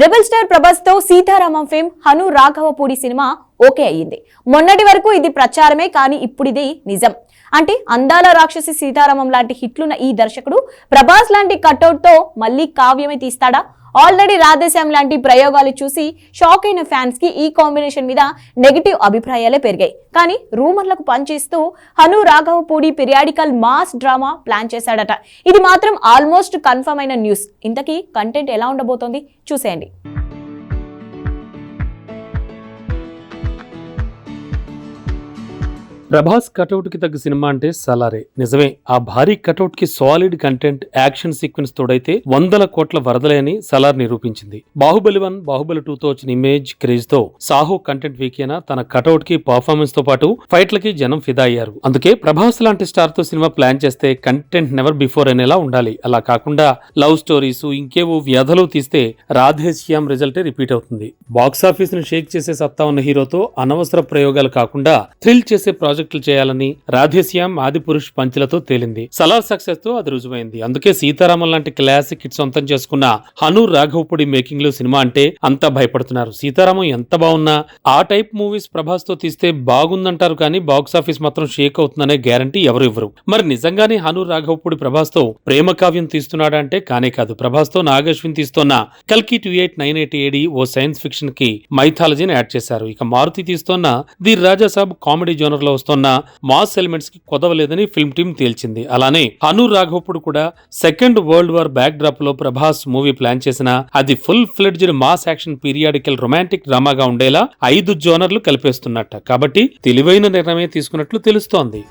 Rebel star ప్రభాస్తో Sitaramam fame Hanu Raghavapudi సినిమా okay అయ్యింది. మొన్నటి వరకు ఇది ప్రచారమే కానీ ఇప్పుడు ఇది నిజం. అంటే అందాల రాక్షసి సీతారామం లాంటి హిట్లున్న ఈ దర్శకుడు ప్రభాస్ లాంటి కట్అవుట్తో మళ్ళీ కావ్యమే తీస్తాడా? ఆల్రెడీ రాధేశ్యామ్ లాంటి ప్రయోగాలు చూసి షాక్ అయిన ఫ్యాన్స్కి ఈ కాంబినేషన్ మీద నెగిటివ్ అభిప్రాయాలే పెరిగాయి. కానీ రూమర్లకు పనిచేస్తూ Hanu Raghavapudi periodical mass drama plan చేశాడట. ఇది మాత్రం ఆల్మోస్ట్ కన్ఫర్మ్ అయిన న్యూస్. ఇంతకీ కంటెంట్ ఎలా ఉండబోతోంది చూసేయండి. ప్రభాస్ కటౌట్కి తగ్గ సినిమా అంటే సలారే. నిజమే ఆ భారీ కటౌట్కి సాలిడ్ కంటెంట్ యాక్షన్ సీక్వెన్స్ తోడైతే వందల కోట్ల వరదలే అని సలార్ నిరూపించింది. బాహుబలి వన్ బాహుబలి టూతో వచ్చిన ఇమేజ్ క్రేజ్తో సాహో కంటెంట్ వీకేనా తన కటౌట్కి పర్ఫార్మెన్స్తో పాటు ఫైట్లకి జనం ఫిదా అయ్యారు. అందుకే ప్రభాస్ లాంటి స్టార్తో సినిమా ప్లాన్ చేస్తే కంటెంట్ నెవర్ బిఫోర్ అనేలా ఉండాలి. అలా కాకుండా లవ్ స్టోరీస్ ఇంకేవో వ్యధలు తీస్తే రాధేశ్యామ్ రిజల్టే రిపీట్ అవుతుంది. బాక్సాఫీస్ని షేక్ చేసే సత్తా ఉన్న హీరోతో అనవసర ప్రయోగాలు కాకుండా థ్రిల్ చేసే ప్రాజెక్ట్ ప్రాజెక్టులు చేయాలని రాధేశ్యామ్ ఆది పురుష్ పంచులతో తేలింది. సలార్ సక్సెస్తో అది రుజువైంది. అందుకే సీతారామన్ లాంటి క్లాసిక్ హిట్ సొంతం చేసుకున్న హను రాఘవపుడి మేకింగ్లో సినిమా అంటే అంత భయపడుతున్నారు. సీతారామం ఎంత బాగున్నా ఆ టైప్ మూవీస్ ప్రభాస్తో తీస్తే బాగుందంటారు కానీ బాక్స్ ఆఫీస్ మాత్రం షేక్ అవుతుందనే గ్యారంటీ ఎవరు ఇవ్వరు. మరి నిజంగానే హను రాఘవపుడి ప్రభాస్తో ప్రేమ కావ్యం తీస్తున్నాడంటే కానే కాదు. ప్రభాస్తో నాగశ్విన్ తీస్తున్న కల్కి two eight nine eight AD ఓ సైన్స్ ఫిక్షన్కి మైథాలజీని యాడ్ చేశారు. ఇక మారుతి తీస్తున్న ది రాజాసాబ్ కామెడీ జోనర్లో వస్తున్న మాస్ ఎలిమెంట్స్కి కొదవలేదని ఫిల్మ్ టీం తేల్చింది. అలానే అను రాఘవపుడు కూడా సెకండ్ వరల్డ్ వార్ బ్యాక్ డ్రాప్లో ప్రభాస్ మూవీ ప్లాన్ చేసిన అది full fledged mass action periodical romantic డ్రామాగా ఉండేలా ఐదు జోనర్లు కలిపేస్తున్నట్ట. కాబట్టి తెలివైన నిర్ణయమే తీసుకున్నట్లు తెలుస్తోంది.